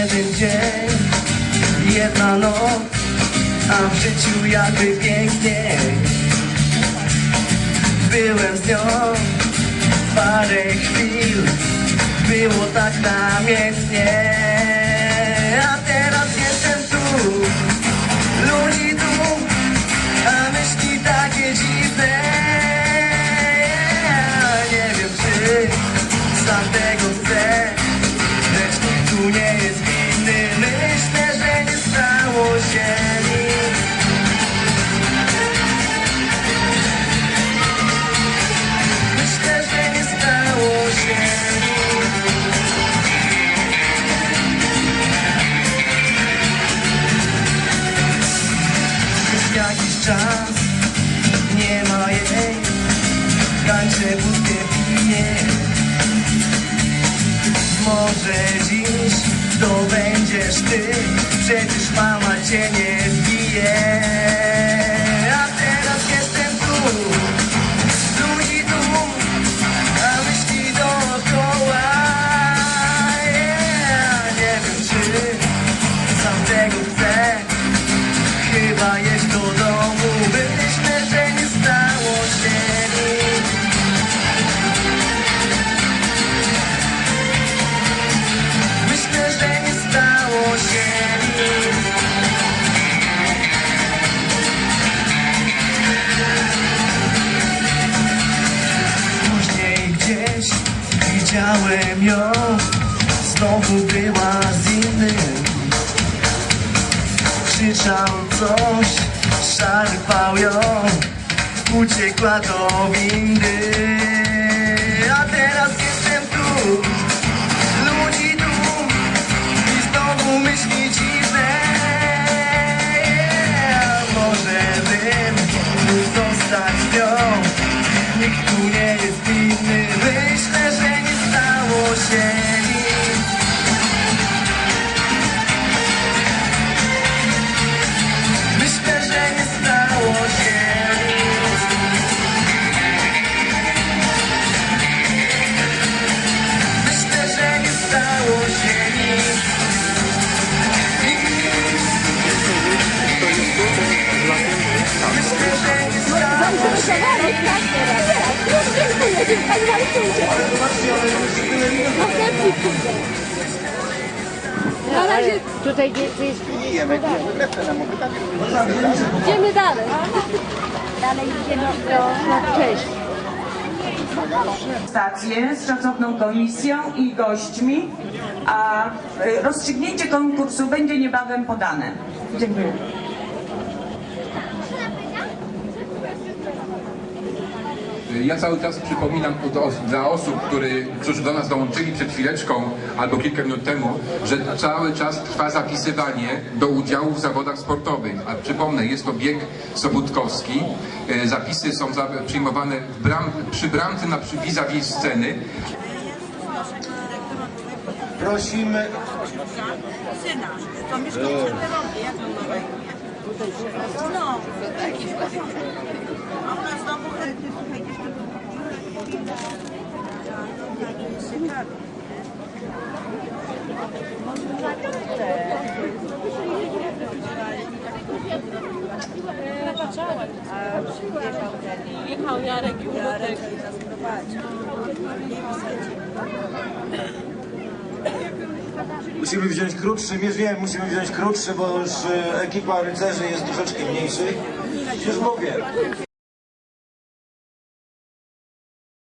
Jeden dzień, jedna noc, a w życiu jakby pięknie. Byłem z nią parę chwil, było tak namiętnie. Wódkę. Może dziś to będziesz ty, przecież mama cię nie zbije. Znowu była z innym. Krzyczał coś, szarpał ją, uciekła do windy. Marcin, Na razie Tutaj tu jest idziemy dalej. dalej idziemy do cześć. stację z szacowną komisją i gośćmi, a y, rozstrzygnięcie konkursu będzie niebawem podane. Dziękuję. Ja cały czas przypominam do, dla osób, który, którzy do nas dołączyli przed chwileczką albo kilka minut temu, że cały czas trwa zapisywanie do udziału w zawodach sportowych. A przypomnę, jest to bieg sobótkowski. E, Zapisy są przyjmowane w bram, przy bramce na przy vis-a-vis sceny. Prosimy. syna, to mieszka w Czerwonej, jak to mamy? No, a u nas znowu, e, ty, słuchajcie, jeszcze to ciekawe. Jechał Jarek i. Musimy wziąć krótszy, nie wiem, musimy wziąć krótszy, bo już e, ekipa rycerzy jest troszeczkę mniejszych. Już mówię.